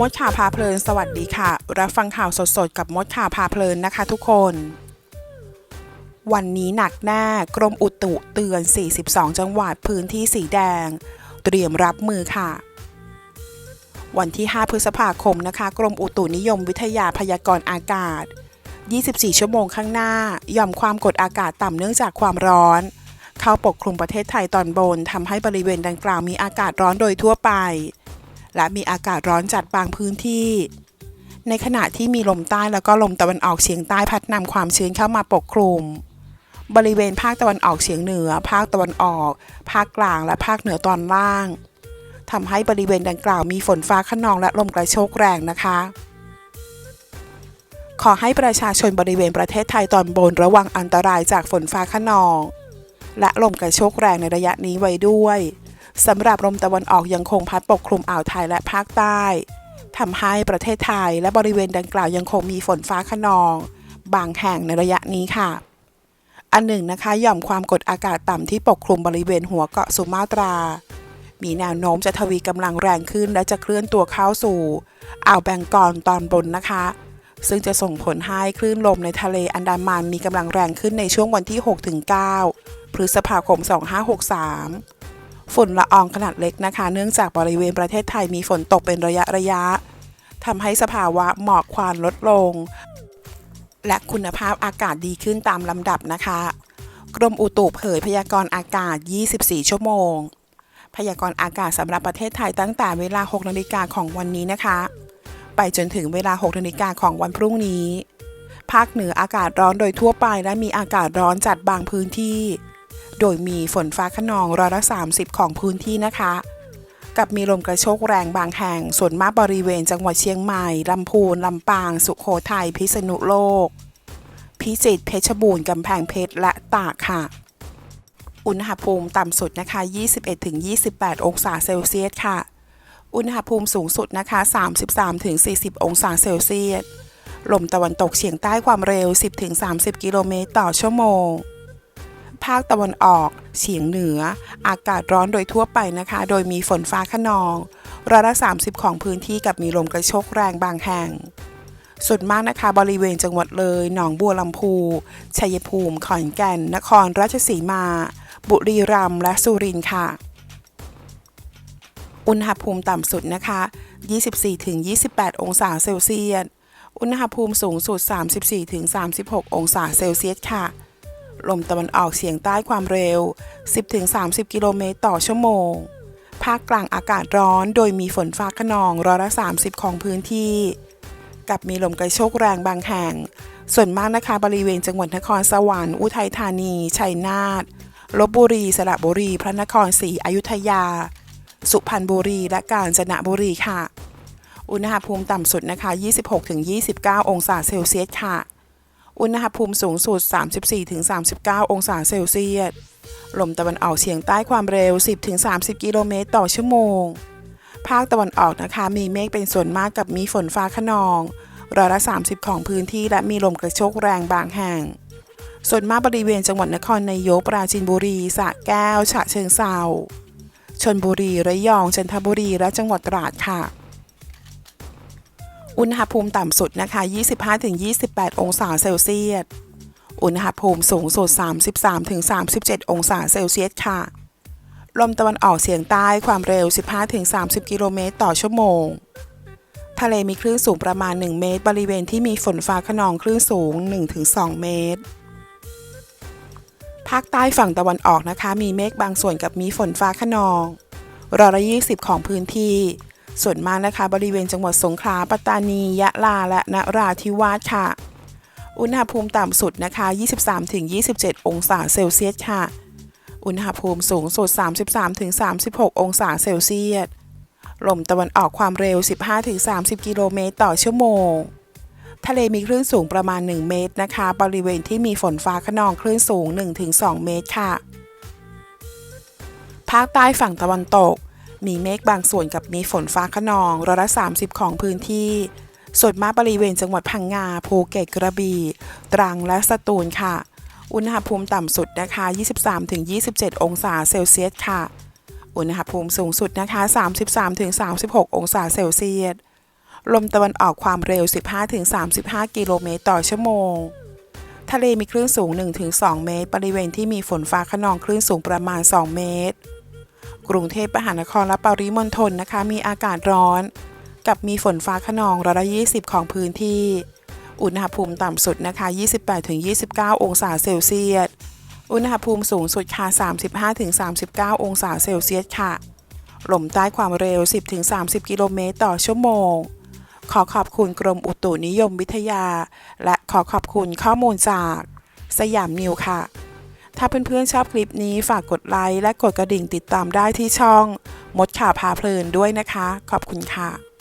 มดข่าวพาเพลิน สวัสดีค่ะ รับฟังข่าวสดๆ กับมดข่าวพาเพลินนะคะทุกคน วันนี้หนักแน่กรมอุตุเตือน 42 จังหวัดพื้นที่สีแดง เตรียมรับมือค่ะ วันที่ 5 พฤษภาคมนะคะ กรมอุตุนิยมวิทยาพยากรณ์อากาศ 24 ชั่วโมงข้างหน้าย่อมความกดอากาศต่ำเนื่องจากความร้อน เข้าปกคลุมประเทศไทยตอนบนทำให้บริเวณดังกล่าวมีอากาศร้อนโดยทั่วไป และมีอากาศร้อนจัดบางพื้นที่ ในขณะที่มีลมใต้แล้วก็ลมตะวันออกเฉียงใต้พัดนำความชื้นเข้ามาปกคลุม บริเวณภาคตะวันออกเฉียงเหนือ ภาคตะวันออก ภาคกลางและภาคเหนือตอนล่างทำให้บริเวณดังกล่าวมีฝนฟ้าขนองและลมกระโชกแรงนะคะ ขอให้ประชาชนบริเวณประเทศไทยตอนบนระวังอันตรายจากฝนฟ้าขนอง และลมกระโชกแรงในระยะนี้ไว้ด้วย สำหรับลมตะวันออกยังคงพัดปกคลุมอ่าวไทยและภาคใต้ทำให้ประเทศไทยและบริเวณดังกล่าวยังคงมีฝนฟ้าขนอง บางแห่งในระยะนี้ค่ะ อันหนึ่งนะคะหย่อมความกดอากาศต่ำที่ปกคลุมบริเวณหัวเกาะสุมาตรา มีแนวโน้มจะทวีกำลังแรงขึ้นและจะเคลื่อนตัวเข้าสู่อ่าวแบงกอลตอนบนนะคะ ซึ่งจะส่งผลให้คลื่นลมในทะเลอันดามันมีกำลังแรงขึ้นในช่วงวันที่ 6-9 พฤษภาคม 2563 ฝุ่นละอองขนาดเล็กนะคะ เนื่องจากบริเวณประเทศไทยมีฝนตกเป็นระยะระยะทำให้สภาวะหมอกควันลดลง และคุณภาพอากาศดีขึ้นตามลำดับนะคะ กรมอุตุเผยพยากรณ์อากาศ 24 ชั่วโมง พยากรณ์อากาศสำหรับประเทศไทยตั้งแต่เวลา 6 นาฬิกาของวันนี้นะคะ ไปจนถึงเวลา 6 นาฬิกาของวันพรุ่งนี้ ภาคเหนืออากาศร้อนโดยทั่วไปและมีอากาศร้อนจัดบางพื้นที่ โดยมีฝนฟ้าขนองร้อยละ 30 ของพื้นที่นะคะ กับมีลมกระโชกแรงบางแห่ง ส่วนมากบริเวณจังหวัดเชียงใหม่ ลำพูน ลำปาง สุโขทัย พิษณุโลก พิจิตร เพชรบูรณ์ กำแพงเพชร และตากค่ะ อุณหภูมิต่ำสุดนะคะ 21-28 องศาเซลเซียสค่ะ อุณหภูมิสูงสุดนะคะ 33-40 องศาเซลเซียสลมตะวันตกเฉียงใต้ความเร็ว 10-30 กิโลเมตรต่อชั่วโมง ภาคตะวันออกเฉียงเหนือ อากาศร้อนโดยทั่วไปนะคะ โดยมีฝนฟ้าขนองร้อยละ 30 ของพื้นที่กับมีลมกระโชกแรงบางแห่งส่วนมากนะคะบริเวณจังหวัดเลย หนองบัวลำพู ชัยภูมิ ขอนแก่น นครราชสีมา บุรีรัมย์และสุรินทร์ค่ะ อุณหภูมิต่ำสุดนะคะ 24-28 องศาเซลเซียส อุณหภูมิสูงสุด 34-36 องศาเซลเซียสค่ะ ลมตะวันออกเฉียงใต้ความเร็ว 10-30 กิโลเมตรต่อชั่วโมง ภาคกลางอากาศร้อนโดยมีฝนฟ้าขนองร้อยละ 30 ของพื้นที่ กับมีลมกระโชกแรงบางแห่ง ส่วนมากนะคะบริเวณจังหวัดนครสวรรค์ อุทัยธานี ชัยนาท ลบบุรี สระบุรี พระนครศรีอยุธยา สุพรรณบุรี และกาญจนบุรีค่ะ อุณหภูมิต่ำสุดนะคะ 26-29 องศาเซลเซียสค่ะ อุณหภูมิสูงสุด 34-39 องศาเซลเซียส ลมตะวันออกเฉียงใต้ความเร็ว 10-30 กิโลเมตรต่อชั่วโมง ภาคตะวันออกนะคะ มีเมฆเป็นส่วนมากกับมีฝนฟ้าขนอง ร้อยละ 30 ของพื้นที่และมีลมกระโชกแรงบางแห่ง ส่วนมากบริเวณจังหวัดนครนายก ปราจีนบุรี สระแก้ว ฉะเชิงเทราชนบุรี ระยอง จันทบุรี และจังหวัดตราดค่ะ อุณหภูมิต่ำสุดนะคะ 25-28 องศาเซลเซียส อุณหภูมิสูงสุด 33-37 องศาเซลเซียสค่ะ ลมตะวันออกเฉียงใต้ความเร็ว 15-30 กิโลเมตรต่อชั่วโมง ทะเลมีคลื่นสูงประมาณ 1 เมตร บริเวณที่มีฝนฟ้าขนองคลื่นสูง 1-2 เมตร ภาคใต้ฝั่งตะวันออกนะคะ มีเมฆบางส่วนกับมีฝนฟ้าขนองร้อยละ20ของพื้นที่ ส่วนมากนะคะบริเวณจังหวัดสงขลาปัตตานี ยะลา และนราธิวาสค่ะ อุณหภูมิต่ำสุดนะคะ 23-27 องศาเซลเซียสค่ะ อุณหภูมิสูงสุด 33-36 องศาเซลเซียส ลมตะวันออกความเร็ว 15-30 กิโลเมตรต่อชั่วโมง ทะเลมีคลื่นสูงประมาณ 1 เมตรนะคะ บริเวณที่มีฝนฟ้าขนองคลื่นสูง 1-2 เมตรค่ะ ภาคใต้ฝั่งตะวันตก มีเมฆบางส่วนกับมีฝนฟ้าขนองร้อยละ 30 ของพื้นที่ ส่วนมากบริเวณจังหวัดพังงา ภูเก็ตกระบี่ตรังและสตูลค่ะ อุณหภูมิต่ำสุดนะคะ 23-27 องศาเซลเซียสค่ะ อุณหภูมิสูงสุดนะคะ 33-36 องศาเซลเซียส ลมตะวันออกความเร็ว 15-35 กิโลเมตรต่อชั่วโมงทะเลมีคลื่นสูง 1-2 เมตร บริเวณที่มีฝนฟ้าขนองคลื่นสูงประมาณ 2 เมตร กรุงเทพมหานครและปริมณฑลนะคะ มีอากาศร้อน กับมีฝนฟ้าขนองร้อยละ20 ของพื้นที่ อุณหภูมิต่ำสุดนะคะ 28-29 องศาเซลเซียส อุณหภูมิสูงสุดค่ะ 35-39 องศาเซลเซียสค่ะ ลมใต้ความเร็ว 10-30 กิโลเมตรต่อชั่วโมง ขอขอบคุณกรมอุตุนิยมวิทยา และขอขอบคุณข้อมูลจาก สยามนิวค่ะ ถ้าเพื่อนๆชอบคลิปนี้ฝากกดไลค์และกดกระดิ่งติดตามได้ที่ช่อง มดข่าวพาเพลินด้วยนะคะ ขอบคุณค่ะ